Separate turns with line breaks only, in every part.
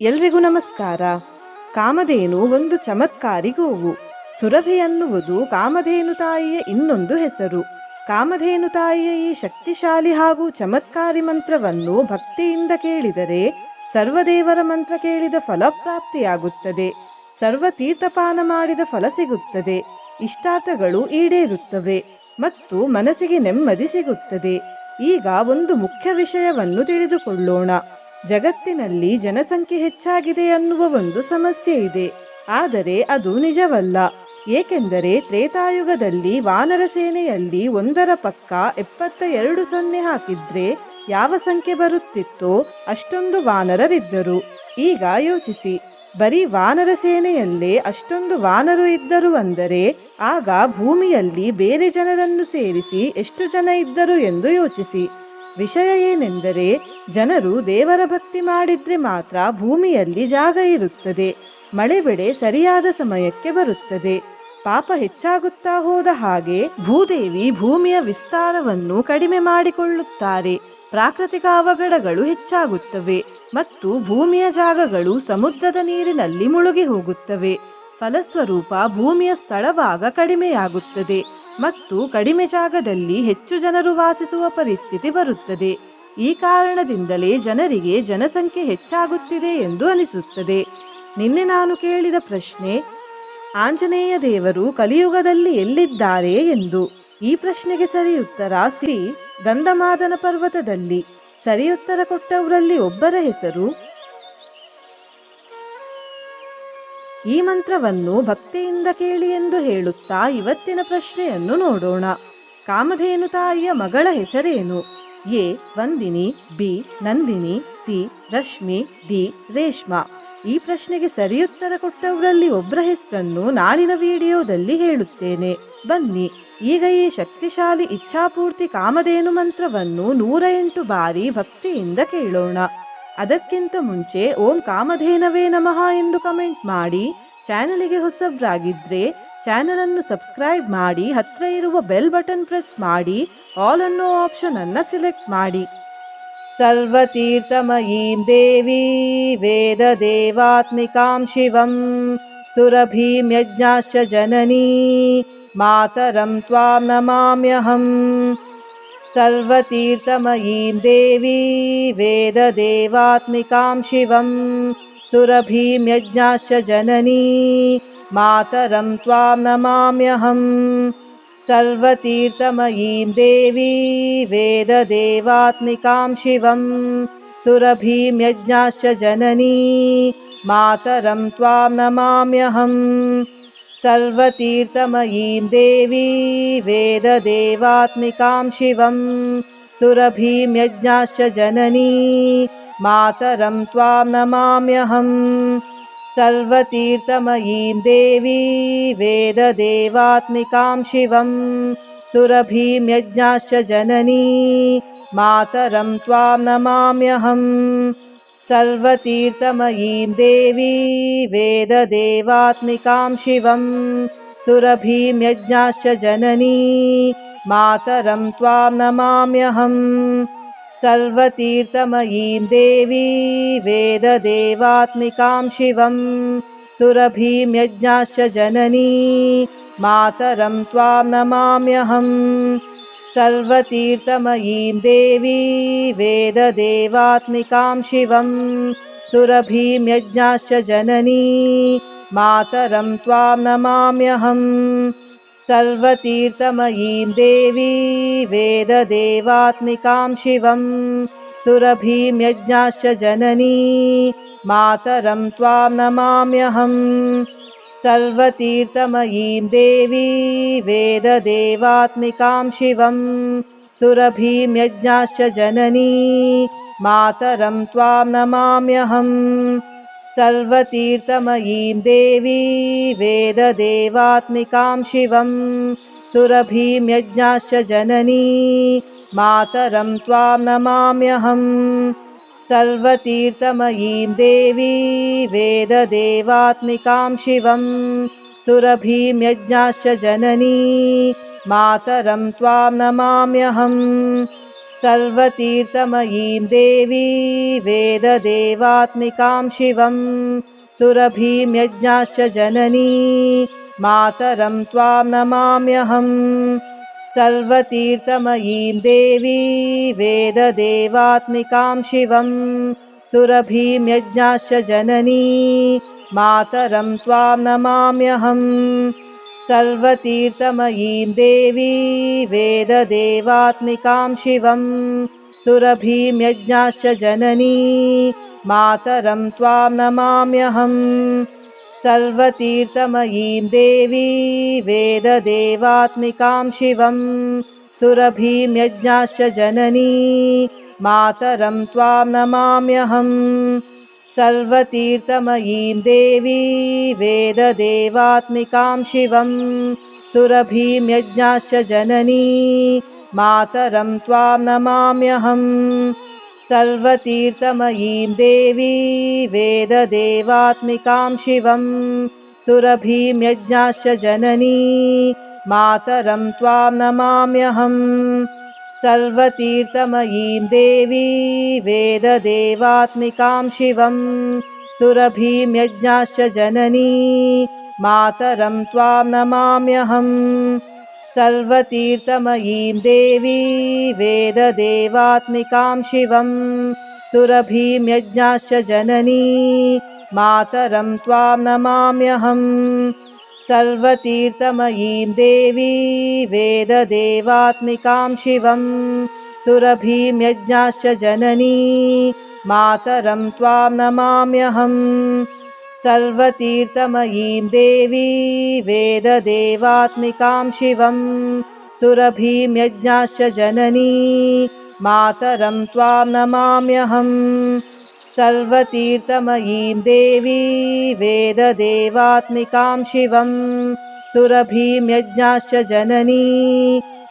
ಎಲ್ರಿಗೂ ನಮಸ್ಕಾರ. ಕಾಮಧೇನು ಒಂದು ಚಮತ್ಕಾರಿ ಗೋವು. ಸುರಭಿ ಅನ್ನುವುದು ಕಾಮಧೇನು ತಾಯಿಯ ಇನ್ನೊಂದು ಹೆಸರು. ಕಾಮಧೇನು ತಾಯಿಯ ಈ ಶಕ್ತಿಶಾಲಿ ಹಾಗೂ ಚಮತ್ಕಾರಿ ಮಂತ್ರವನ್ನು ಭಕ್ತಿಯಿಂದ ಕೇಳಿದರೆ ಸರ್ವದೇವರ ಮಂತ್ರ ಕೇಳಿದ ಫಲಪ್ರಾಪ್ತಿಯಾಗುತ್ತದೆ. ಸರ್ವ ತೀರ್ಥಪಾನ ಮಾಡಿದ ಫಲ ಸಿಗುತ್ತದೆ. ಇಷ್ಟಾರ್ಥಗಳು ಈಡೇರುತ್ತವೆ ಮತ್ತು ಮನಸ್ಸಿಗೆ ನೆಮ್ಮದಿ ಸಿಗುತ್ತದೆ. ಈಗ ಒಂದು ಮುಖ್ಯ ವಿಷಯವನ್ನು ತಿಳಿದುಕೊಳ್ಳೋಣ. ಜಗತ್ತಿನಲ್ಲಿ ಜನಸಂಖ್ಯೆ ಹೆಚ್ಚಾಗಿದೆ ಅನ್ನುವ ಒಂದು ಸಮಸ್ಯೆ ಇದೆ. ಆದರೆ ಅದು ನಿಜವಲ್ಲ. ಏಕೆಂದರೆ ತ್ರೇತಾಯುಗದಲ್ಲಿ ವಾನರ ಸೇನೆಯಲ್ಲಿ ಒಂದರ ಪಕ್ಕ ಎಪ್ಪತ್ತ ಎರಡು ಸೊನ್ನೆ ಹಾಕಿದ್ರೆ ಯಾವ ಸಂಖ್ಯೆ ಬರುತ್ತಿತ್ತೋ ಅಷ್ಟೊಂದು ವಾನರರಿದ್ದರು. ಈಗ ಯೋಚಿಸಿ. ಬರೀ ವಾನರ ಸೇನೆಯಲ್ಲೇ ಅಷ್ಟೊಂದು ವಾನರು ಇದ್ದರು ಅಂದರೆ ಆಗ ಭೂಮಿಯಲ್ಲಿ ಬೇರೆ ಜನರನ್ನು ಸೇರಿಸಿ ಎಷ್ಟು ಜನ ಇದ್ದರು ಎಂದು ಯೋಚಿಸಿ. ವಿಷಯ ಏನೆಂದರೆ ಜನರು ದೇವರ ಭಕ್ತಿ ಮಾಡಿದರೆ ಮಾತ್ರ ಭೂಮಿಯಲ್ಲಿ ಜಾಗ ಇರುತ್ತದೆ. ಮಳೆ ಬೆಳೆ ಸರಿಯಾದ ಸಮಯಕ್ಕೆ ಬರುತ್ತದೆ. ಪಾಪ ಹೆಚ್ಚಾಗುತ್ತಾ ಹೋದ ಹಾಗೆ ಭೂದೇವಿ ಭೂಮಿಯ ವಿಸ್ತಾರವನ್ನು ಕಡಿಮೆ ಮಾಡಿಕೊಳ್ಳುತ್ತಾರೆ. ಪ್ರಾಕೃತಿಕ ಅವಘಡಗಳು ಹೆಚ್ಚಾಗುತ್ತವೆ ಮತ್ತು ಭೂಮಿಯ ಜಾಗಗಳು ಸಮುದ್ರದ ನೀರಿನಲ್ಲಿ ಮುಳುಗಿ ಹೋಗುತ್ತವೆ. ಫಲಸ್ವರೂಪ ಭೂಮಿಯ ಸ್ಥಳಭಾಗ ಕಡಿಮೆಯಾಗುತ್ತದೆ. ಮತ್ತು ಕಡಿಮೆ ಜಾಗದಲ್ಲಿ ಹೆಚ್ಚು ಜನರು ವಾಸಿಸುವ ಪರಿಸ್ಥಿತಿ ಬರುತ್ತದೆ. ಈ ಕಾರಣದಿಂದಲೇ ಜನರಿಗೆ ಜನಸಂಖ್ಯೆ ಹೆಚ್ಚಾಗುತ್ತಿದೆ ಎಂದು ಅನಿಸುತ್ತದೆ. ನಿನ್ನೆ ನಾನು ಕೇಳಿದ ಪ್ರಶ್ನೆ, ಆಂಜನೇಯ ದೇವರು ಕಲಿಯುಗದಲ್ಲಿ ಎಲ್ಲಿದ್ದಾರೆ ಎಂದು. ಈ ಪ್ರಶ್ನೆಗೆ ಸರಿ ಉತ್ತರ ಶ್ರೀ ಗಂಧಮಾದನ ಪರ್ವತದಲ್ಲಿ. ಸರಿಯುತ್ತರ ಕೊಟ್ಟವರಲ್ಲಿ ಒಬ್ಬರ ಹೆಸರು ಈ ಮಂತ್ರವನ್ನು ಭಕ್ತಿಯಿಂದ ಕೇಳಿ ಎಂದು ಹೇಳುತ್ತಾ ಇವತ್ತಿನ ಪ್ರಶ್ನೆಯನ್ನು ನೋಡೋಣ. ಕಾಮಧೇನು ತಾಯಿಯ ಮಗಳ ಹೆಸರೇನು? A. Vandini, B. Nandini, C. Rashmi, D. Reshma. ಈ ಪ್ರಶ್ನೆಗೆ ಸರಿಯುತ್ತರ ಕೊಟ್ಟವರಲ್ಲಿ ಒಬ್ಬರ ಹೆಸರನ್ನು ನಾಳಿನ ವಿಡಿಯೋದಲ್ಲಿ ಹೇಳುತ್ತೇನೆ. ಬನ್ನಿ, ಈಗ ಈ ಶಕ್ತಿಶಾಲಿ ಇಚ್ಛಾಪೂರ್ತಿ ಕಾಮಧೇನು ಮಂತ್ರವನ್ನು ನೂರ ಎಂಟು ಬಾರಿ ಭಕ್ತಿಯಿಂದ ಕೇಳೋಣ. ಅದಕ್ಕಿಂತ ಮುಂಚೆ ಓಂ ಕಾಮಧೇನವೇ ನಮಃ ಎಂದು ಕಮೆಂಟ್ ಮಾಡಿ, ಚಾನಲಿಗೆ ಹೊಸಬ್ರಾಗಿದ್ದರೆ ಚಾನಲನ್ನು ಸಬ್ಸ್ಕ್ರೈಬ್ ಮಾಡಿ ಹತ್ತಿರ ಇರುವ ಬೆಲ್ ಬಟನ್ ಪ್ರೆಸ್ ಮಾಡಿ, ಆಲ್ ಅನ್ನೋ ಆಪ್ಷನನ್ನು ಸೆಲೆಕ್ಟ್ ಮಾಡಿ. ಸರ್ವತೀರ್ಥಮಯೀಂ ದೇವಿ ವೇದ ದೇವಾತ್ಮಿಕಾಂ ಶಿವಂ ಸುರಭೀಂ ಯಜ್ಞಾಶ್ಚ ಜನನೀ ಮಾತರಂ ತ್ವಾಂ ನಮಾಮ್ಯಹಂ. सर्वतीर्थमयीं देवी वेददेवात्मिकां शिवं सुरभीं यज्ञाश्च जननी मातरं त्वां नमाम्यहम् सर्वतीर्थमयीं देवी वेददेवात्मिकां शिवं सुरभीं यज्ञाश्च जननी मातरं त्वां नमाम्यहम् सर्वतीर्थमयीं देवी वेददेवात्मिकां शिवं सुरभीं यज्ञाश्च जननी मातरं त्वां नमाम्यहम् सर्वतीर्थमयीं देवी वेददेवात्मिकां शिवं सुरभीं यज्ञाश्च जननी मातरं त्वां नमाम्यहम् सर्वतीर्थमयीं देवी वेददेवात्मिकां शिवं सुरभीं यज्ञाश्च जननी मातरं त्वां नमाम्यहम् सर्वतीर्थमयीं देवी वेददेवात्मिकां शिवं सुरभीं यज्ञाश्च जननी मातरं त्वां नमाम्यहम् सर्वतीर्थमयीं देवी वेददेवात्मिकां शिवं सुरभीं यज्ञाश्च जननी मातरं त्वां नमाम्यहम् सर्वतीर्थमयीं देवी वेददेवात्मिकां शिवं सुरभीं यज्ञाश्च जननी मातरं त्वां नमाम्यहम् सर्वतीर्थमयीं देवी वेददेवात्मिकां शिवं सुरभीं यज्ञाश्च जननी मातरं त्वां नमाम्यहम् सर्वतीर्थमयीं देवी वेददेवात्मिकां शिवं सुरभीं यज्ञाश्च जननी मातरं त्वां नमाम्यहम् सर्वतीर्थमयीं देवी वेददेवात्मिकां शिवं सुरभीं यज्ञाश्च जननी मातरं त्वां नमाम्यहम् सर्वतीर्थमयीं देवी वेददेवात्मिकां शिवं सुरभीं यज्ञाश्च जननी मातरं त्वां नमाम्यहम् सर्वतीर्थमयीं देवी वेददेवात्मिकां शिवं सुरभीं यज्ञाश्च जननी मातरं त्वां नमाम्यहम् सर्वतीर्थमयीं देवी वेददेवात्मिकां शिवं सुरभीं यज्ञाश्च जननी मातरं त्वां नमाम्यहम् सर्वतीर्थमयीं देवी वेददेवात्मिकां शिवं सुरभीं यज्ञाश्च जननी मातरं त्वां नमाम्यहम् सर्वतीर्थमयीं देवी वेददेवात्मिकां शिवं सुरभीं यज्ञाश्च जननी मातरं त्वां नमाम्यहम् सर्वतीर्थमयीं देवी वेददेवात्मिकां शिवं सुरभीं यज्ञाश्च जननी मातरं त्वां नमाम्यहम्। सर्वतीर्थमयीं देवी वेददेवात्मिकां शिवं सुरभीं यज्ञाश्च जननी मातरं त्वां नमाम्यहम् सर्वतीर्थमयीं देवी वेददेवात्मिकां शिवं सुरभीं यज्ञाश्च जननी मातरं त्वां नमाम्यहम् सर्वतीर्थमयीं देवी वेददेवात्मिकां शिवं सुरभीं यज्ञाश्च जननी मातरं त्वां नमाम्यहम् सर्वतीर्थमयीं देवी वेददेवात्मिकां शिवं सुरभीं यज्ञाश्च जननी मातरं त्वां नमाम्यहम् सर्वतीर्थमयीं देवी वेददेवात्मिकां शिवं सुरभीं यज्ञाश्च जननी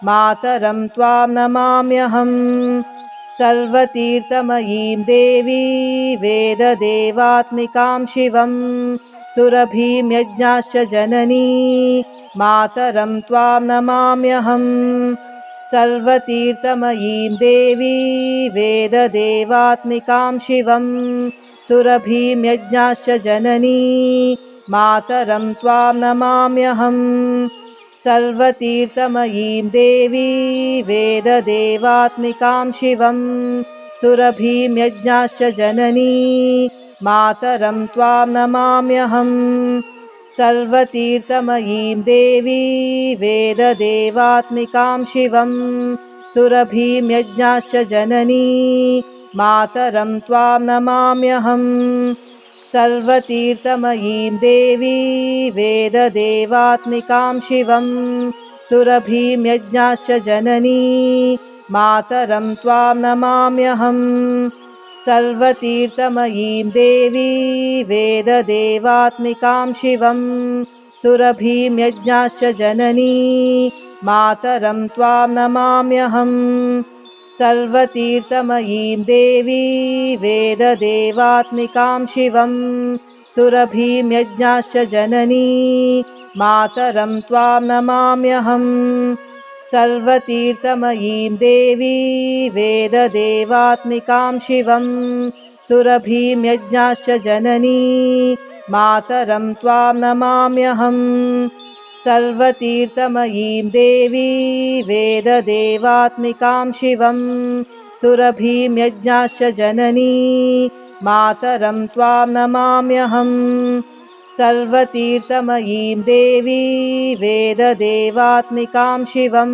मातरं त्वां नमाम्यहम् सर्वतीर्थमयीं देवी वेददेवात्मिकां शिवं सुरभीं यज्ञाश्च जननी मातरं त्वां नमाम्यहम्। सर्वतीर्थमयीं देवी वेददेवात्मिकां शिवं सुरभीं यज्ञाश्च जननी मातरं त्वां नमाम्यहम् सर्वतीर्थमयीं देवी वेददेवात्मिकां शिवं सुरभीं यज्ञाश्च जननी मातरं त्वां नमाम्यहम् सर्वतीर्थमयीं देवी वेददेवात्मिकां शिवं सुरभीं यज्ञाश्च जननी मातरं त्वां नमाम्यहम् सर्वतीर्थमयीं देवी वेददेवात्मिकां शिवं सुरभीं यज्ञाश्च जननी मातरं त्वां नमाम्यहम् सर्वतीर्थमयीं देवी वेददेवात्मिकां शिवं सुरभीं यज्ञाश्च जननी मातरं त्वां नमाम्यहम् सर्वतीर्थमयीं देवी वेददेवात्मिकां शिवं सुरभीं यज्ञाश्च जननी मातरं त्वां नमाम्यहम्। सर्वतीर्थमयीं देवी वेददेवात्मिकां शिवं सुरभीं यज्ञाश्च जननी मातरं त्वां नमाम्यहम् सर्वतीर्थमयीं देवी वेददेवात्मिकां शिवं सुरभीं यज्ञाश्च जननी मातरं त्वां नमाम्यहम् सर्वतीर्थमयीं देवी वेददेवात्मिकां शिवं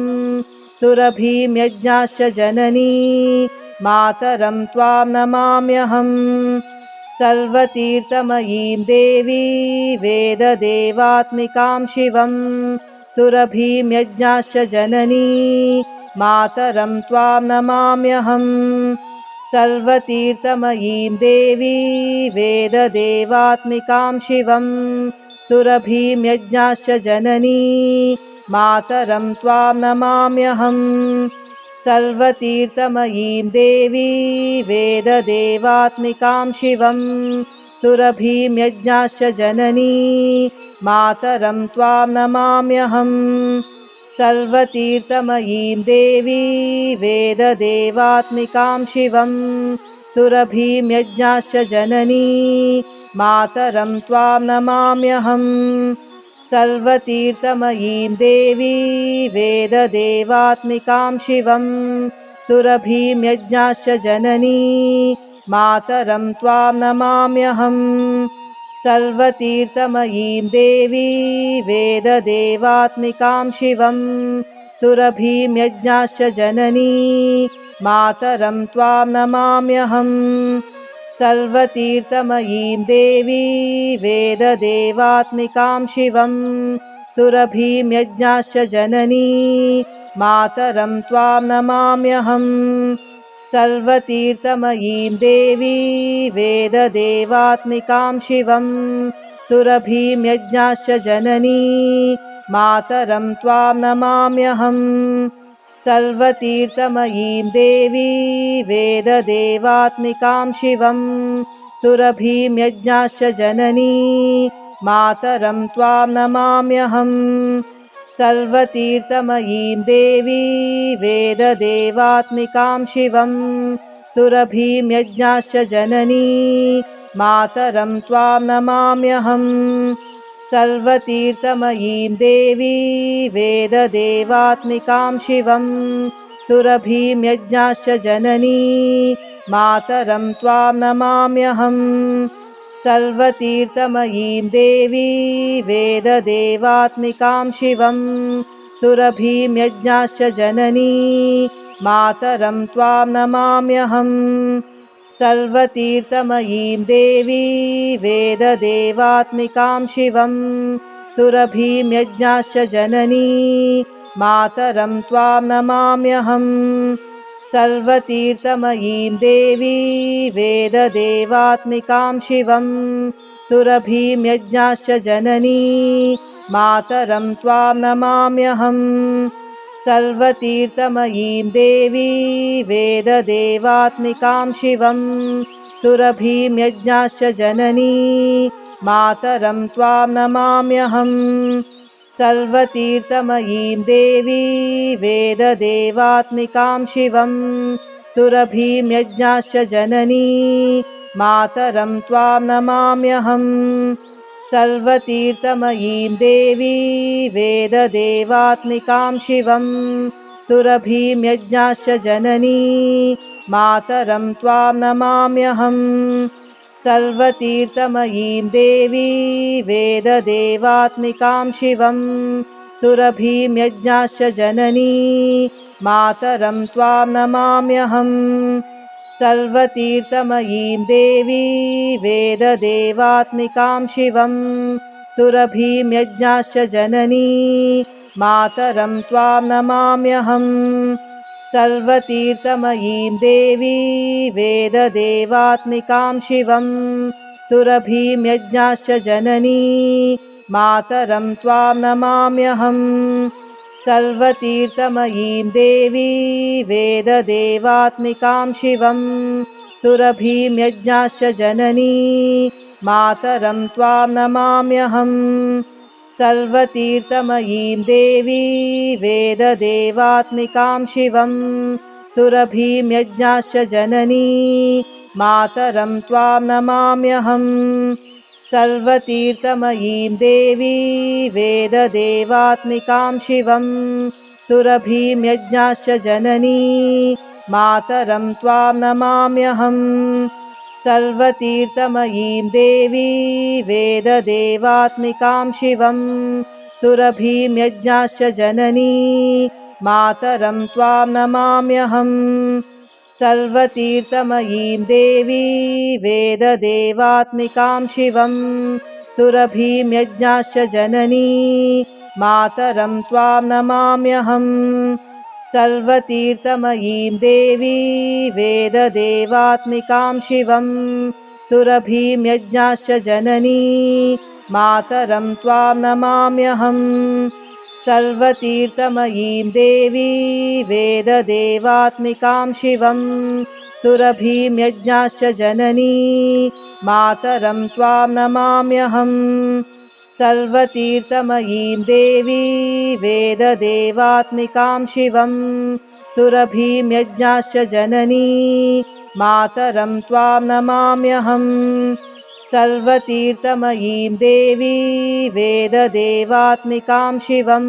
सुरभीं यज्ञाश्च जननी मातरं त्वां नमाम्यहम् सर्वतीर्थमयीं देवी वेददेवात्मिकां शिवं सुरभीं यज्ञाश्च जननी मातरं त्वां नमाम्यहम् सर्वतीर्थमयीं देवी वेददेवात्मिकां शिवं सुरभीं यज्ञाश्च जननी मातरं त्वां नमाम्यहम् सर्वतीर्थमयीं देवी वेददेवात्मिकां शिवं सुरभीं यज्ञाश्च जननी मातरं त्वां नमाम्यहम्। सर्वतीर्थमयीं देवी वेददेवात्मिकां शिवं सुरभीं यज्ञाश्च जननी मातरं त्वां नमाम्यहम् सर्वतीर्थमयीं देवी वेददेवात्मिकां शिवं सुरभीं यज्ञाश्च जननी मातरं त्वां नमाम्यहम् सर्वतीर्थमयीं देवी वेददेवात्मिकां शिवं सुरभीं यज्ञाश्च जननी मातरं त्वां नमाम्यहम् सर्वतीर्थमयीं देवी वेददेवात्मिकां शिवं सुरभीं यज्ञाश्च जननी मातरं त्वां नमाम्यहम् सर्वतीर्थमयीं देवी वेददेवात्मिकां शिवं सुरभीं यज्ञाश्च जननी मातरं त्वां नमाम्यहम् सर्वतीर्थमयीं देवी वेददेवात्मिकां शिवं सुरभीं यज्ञाश्च जननी मातरं त्वां नमाम्यहम्। सर्वतीर्थमयीं देवी वेददेवात्मिकां शिवं सुरभीं यज्ञाश्च जननी मातरं त्वां नमाम्यहम् सर्वतीर्थमयीं देवी वेददेवात्मिकां शिवं सुरभीं यज्ञाश्च जननी मातरं त्वां नमाम्यहम् सर्वतीर्थमयीं देवी वेददेवात्मिकां शिवं सुरभीं यज्ञाश्च जननी मातरं त्वां नमाम्यहम् सर्वतीर्थमयीं देवी वेददेवात्मिकां शिवं सुरभीं यज्ञाश्च जननी मातरं त्वां नमाम्यहम् सर्वतीर्थमयीं देवी वेददेवात्मिकां शिवं सुरभीं यज्ञाश्च जननी मातरं त्वां नमाम्यहम् सर्वतीर्थमयीं देवी वेददेवात्मिकां शिवं सुरभीं यज्ञाश्च जननी मातरं त्वां नमाम्यहम् सर्वतीर्थमयीं देवी वेददेवात्मिकां शिवं सुरभीं यज्ञाश्च जननी मातरं त्वां नमाम्यहम् सर्वतीर्थमयीं देवी वेददेवात्मिकां शिवं सुरभीं यज्ञाश्च जननी मातरं त्वां नमाम्यहम् सर्वतीर्थमयीं देवी वेददेवात्मिकां शिवं सुरभीं यज्ञाश्च जननी मातरं त्वां नमाम्यहम् सर्वतीर्थमयीं देवी वेददेवात्मिकां शिवं सुरभीं यज्ञाश्च जननी मातरं त्वां नमाम्यहम् सर्वतीर्थमयीं देवी वेददेवात्मिकां शिवं सुरभीं यज्ञाश्च जननी मातरं त्वां नमाम्यहम् सर्वतीर्थमयीं देवी वेददेवात्मिकां शिवं सुरभीं यज्ञाश्च जननी मातरं त्वां नमाम्यहम् सर्वतीर्थमयीं देवी वेददेवात्मिकां शिवं सुरभीं यज्ञाश्च जननी मातरं त्वां नमाम्यहम् सर्वतीर्थमयीं देवी वेददेवात्मिकां शिवं सुरभीं यज्ञाश्च जननी मातरं त्वां नमाम्यहम् सर्वतीर्थमयीं देवी वेददेवात्मिकां शिवं सुरभीं यज्ञाश्च जननी मातरं त्वां नमाम्यहम् सर्वतीर्थमयीं देवी वेददेवात्मिकां शिवं सुरभीं यज्ञाश्च जननी मातरं त्वां नमाम्यहम् सर्वतीर्थमयीं देवी वेददेवात्मिकां शिवं सुरभीं यज्ञाश्च जननी मातरं त्वां नमाम्यहम् सर्वतीर्थमयीं देवी वेददेवात्मिकां शिवं सुरभीं यज्ञाश्च जननी मातरं त्वां नमाम्यहम् सर्वतीर्थमयीं देवी वेददेवात्मिकां शिवं सुरभीं यज्ञाश्च जननी मातरं त्वां नमाम्यहम् सर्वतीर्थमयीं देवी वेददेवात्मिकां शिवं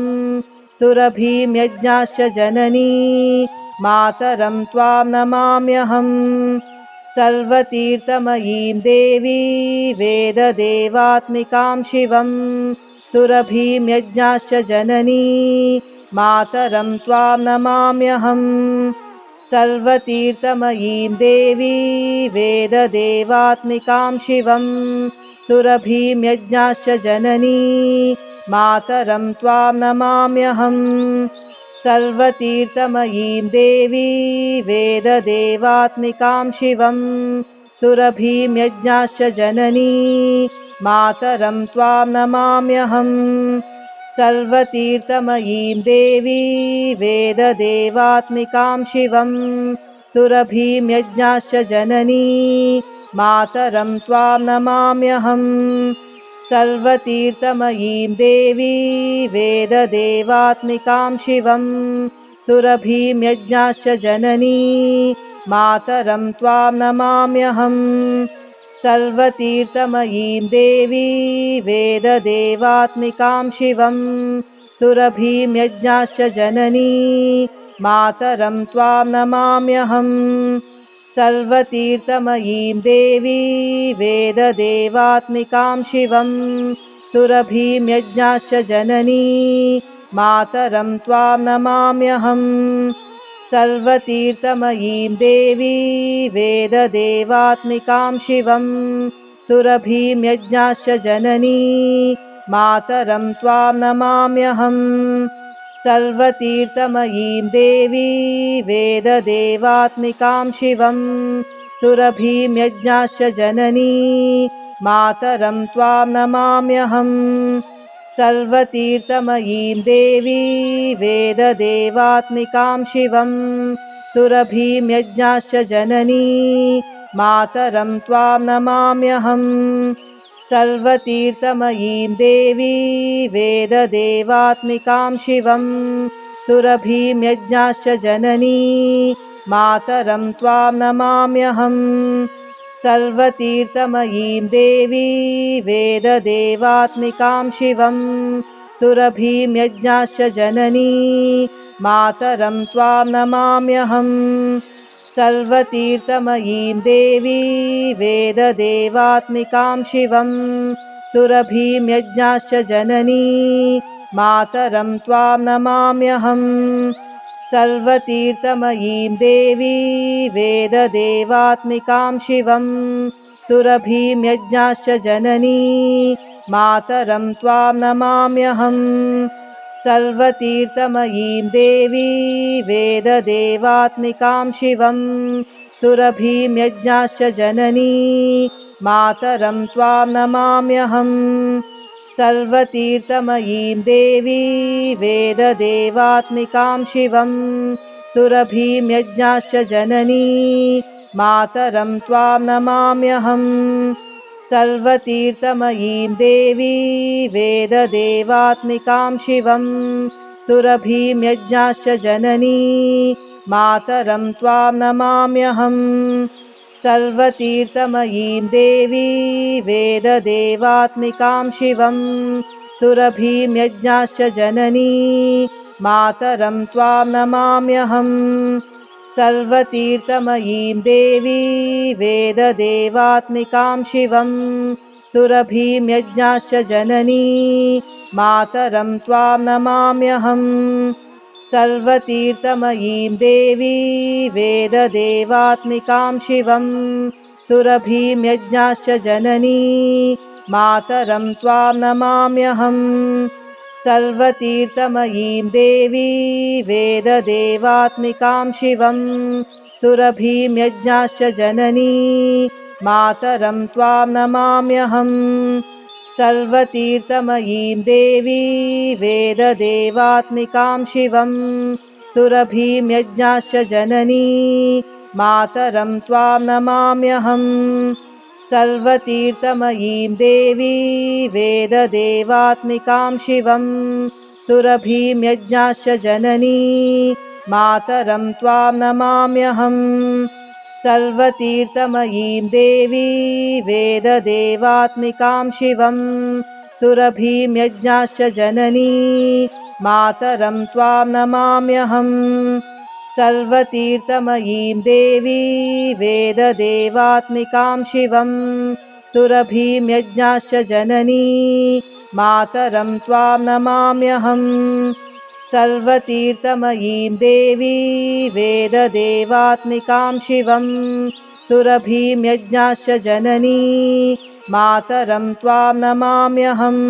सुरभीं यज्ञाश्च जननी मातरं त्वां नमाम्यहम् सर्वतीर्थमयीं देवी वेददेवात्मिकां शिवं सुरभीं यज्ञाश्च जननी मातरं त्वां नमाम्यहम् सर्वतीर्थमयीं देवी वेददेवात्मिकां शिवं सुरभीं यज्ञाश्च जननी मातरं त्वां नमाम्यहम् सर्वतीर्थमयीं देवी वेददेवात्मिकां शिवं सुरभीं यज्ञाश्च जननी मातरं त्वां नमाम्यहम् सर्वतीर्थमयीं देवी वेददेवात्मिकां शिवं सुरभीं यज्ञाश्च जननी मातरं त्वां नमाम्यहम् सर्वतीर्थमयीं देवी वेददेवात्मिकां शिवं सुरभीं यज्ञाश्च जननी मातरं त्वां नमाम्यहम् सर्वतीर्थमयीं देवी वेददेवात्मिकां शिवं सुरभीं यज्ञाश्च जननी मातरं त्वां नमाम्यहम् सर्वतीर्थमयीं देवी वेददेवात्मिकां शिवं सुरभीं यज्ञाश्च जननी मातरं त्वां नमाम्यहम् सर्वतीर्थमयीं देवी वेददेवात्मिकां शिवं सुरभीं यज्ञाश्च जननी मातरं त्वां नमाम्यहम् सर्वतीर्थमयीं देवी वेददेवात्मिकां शिवं सुरभीं यज्ञाश्च जननी मातरं त्वां नमाम्यहम् सर्वतीर्थमयीं देवी वेददेवात्मिकां शिवं सुरभीं यज्ञाश्च जननी मातरं त्वां नमाम्यहम् सर्वतीर्थमयीं देवी वेददेवात्मिकां शिवं सुरभीं यज्ञाश्च जननी मातरं त्वां नमाम्यहम् सर्वतीर्थमयीं देवी वेददेवात्मिकां शिवं सुरभीं यज्ञाश्च जननी मातरं त्वां नमाम्यहम् सर्वतीर्थमयीं देवी वेददेवात्मिकां शिवं सुरभीं यज्ञाश्च जननी मातरं त्वां नमाम्यहम् सर्वतीर्थमयीं देवी वेददेवात्मिकां शिवं सुरभीं यज्ञाश्च जननी मातरं त्वां नमाम्यहम् सर्वतीर्थमयीं देवी वेददेवात्मिकां शिवं सुरभीं यज्ञाश्च जननी मातरं त्वां नमाम्यहम् सर्वतीर्थमयीं देवी वेददेवात्मिकां शिवं सुरभीं यज्ञाश्च जननी मातरं त्वां नमाम्यहम् सर्वतीर्थमयीं देवी वेददेवात्मिकां शिवं सुरभीं यज्ञाश्च जननी मातरं त्वां नमाम्यहम् सर्वतीर्थमयीं देवी वेददेवात्मिकां शिवं सुरभीं यज्ञाश्च जननी मातरं त्वां नमाम्यहम् सर्वतीर्थमयीं देवी वेददेवात्मिकां शिवं सुरभीं यज्ञाश्च जननी मातरं त्वां नमाम्यहम् सर्वतीर्थमयीं देवी वेददेवात्मिकां शिवं सुरभीं यज्ञाश्च जननी मातरं त्वां नमाम्यहम् सर्वतीर्थमयीं देवी वेददेवात्मिकां शिवं सुरभीं यज्ञाश्च जननी मातरं त्वां नमाम्यहम् सर्वतीर्थमयीं देवी वेददेवात्मिकां शिवं सुरभीं यज्ञाश्च जननी मातरं त्वां नमाम्यहम् सर्वतीर्थमयीं देवी वेददेवात्मिकां शिवं सुरभीं यज्ञाश्च जननी मातरं त्वां नमाम्यहम् सर्वतीर्थमयीं देवी वेददेवात्मिकां शिवं सुरभीं यज्ञाश्च जननी मातरं त्वां नमाम्यहम् सर्वतीर्थमयीं देवी वेददेवात्मिकां शिवं सुरभीं यज्ञाश्च जननी मातरं त्वां नमाम्यहम् सर्वतीर्थमयीं देवी वेददेवात्मिकां शिवं सुरभीं यज्ञाश्च जननी मातरं त्वां नमाम्यहम्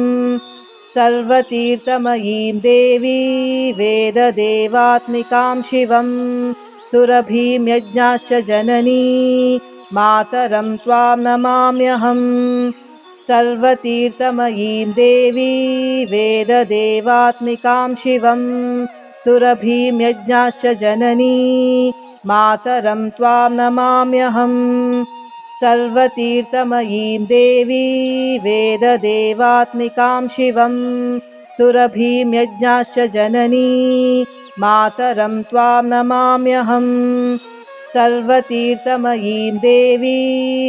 सर्वतीर्थमयीं देवी वेददेवात्मिकां शिवं सुरभीं यज्ञाश्च जननी मातरं त्वां नमाम्यहम् सर्वतीर्थमयीं देवी वेददेवात्मिकां शिवं सुरभीं यज्ञाश्च जननी मातरं त्वां नमाम्यहम् सर्वतीर्थमयीं देवी वेददेवात्मिकां शिवं सुरभीं यज्ञाश्च जननी मातरं त्वां नमाम्यहम् सर्वतीर्थमयीं देवी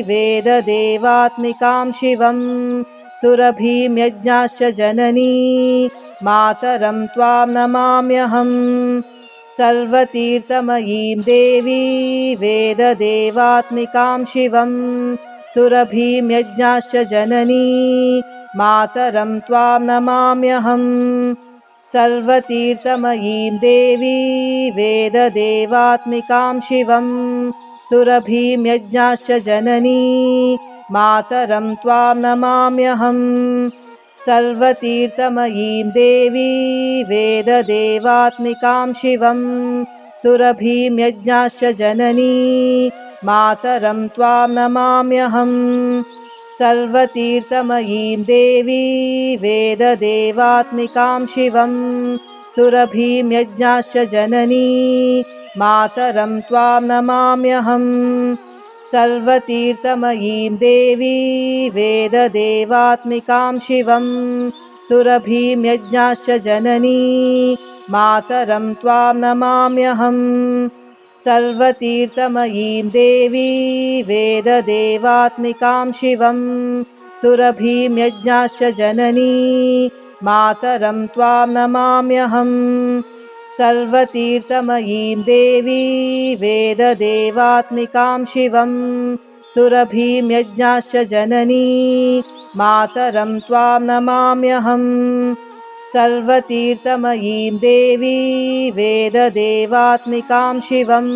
वेददेवात्मिकां शिवं सुरभीं यज्ञाश्च जननी मातरं त्वां नमाम्यहम् सर्वतीर्थमयीं देवी वेददेवात्मिकां शिवं सुरभीं यज्ञाश्च जननी मातरं त्वां नमाम्यहम् सर्वतीर्थमयीं देवी वेददेवात्मिकां शिवं सुरभीं यज्ञाश्च जननी मातरं त्वां नमाम्यहम् सर्वतीर्थमयीं देवी वेददेवात्मिकां शिवं सुरभीं यज्ञाश्च जननी मातरं त्वां नमाम्यहम् सर्वतीर्थमयीं देवी वेददेवात्मिकां शिवं सुरभीं यज्ञाश्च जननी मातरं त्वां नमाम्यहम् सर्वतीर्थमयीं देवी वेददेवात्मिकां शिवं सुरभीं यज्ञाश्च जननी मातरं त्वां नमाम्यहम् सर्वतीर्थमयीं देवी वेददेवात्मिकां शिवं सुरभीं यज्ञाश्च जननी मातरं त्वां नमाम्यहम् सर्वतीर्थमयीं देवी वेददेवात्मिकां शिवं सुरभीं यज्ञाश्च जननी मातरं त्वां नमाम्यहम् सर्वतीर्थमयीं देवी वेददेवात्मिकां शिवं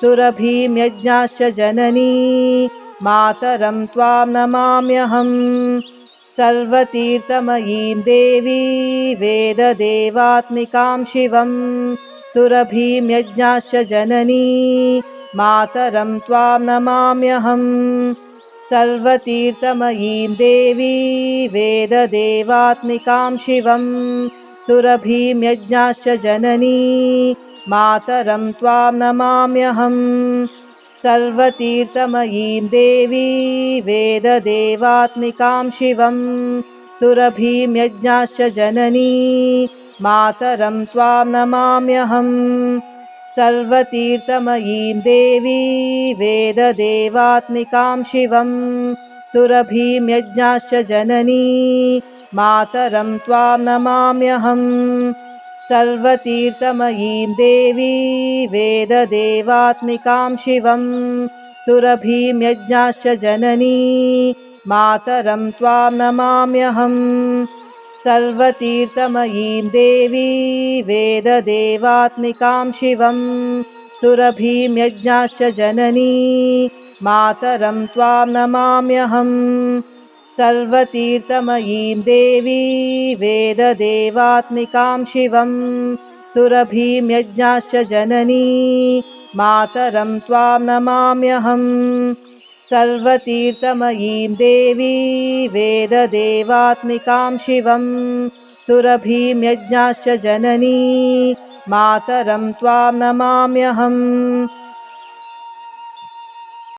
सुरभीं यज्ञाश्च जननी मातरं त्वां नमाम्यहम् सर्वतीर्थमयीं देवी वेददेवात्मिकां शिवं सुरभीं यज्ञाश्च जननी मातरं त्वां नमाम्यहम् सर्वतीर्थमयीं देवी वेददेवात्मिकां शिवं सुरभीं यज्ञाश्च जननी मातरं त्वां नमाम्यहम् सर्वतीर्थमयीं देवी वेददेवात्मिकां शिवं सुरभीं यज्ञाश्च जननी मातरं त्वां नमाम्यहम् सर्वतीर्थमयीं देवी वेददेवात्मिकां शिवं सुरभीं यज्ञाश्च जननी मातरं त्वां नमाम्यहम् सर्वतीर्थमयीं देवी वेददेवात्मिकां शिवं सुरभीं यज्ञाश्च जननी मातरं त्वां नमाम्यहम् सर्वतीर्थमयीं देवी वेददेवात्मिकां शिवं सुरभीं यज्ञाश्च जननी मातरं त्वां नमाम्यहम् सर्वतीर्थमयीं देवी वेददेवात्मिकां शिवं सुरभीं यज्ञाश्च जननी मातरं त्वां नमाम्यहम् सर्वतीर्थमयीं देवी वेददेवात्मिकां शिवं सुरभीं यज्ञाश्च जननी मातरं त्वां नमाम्यहम्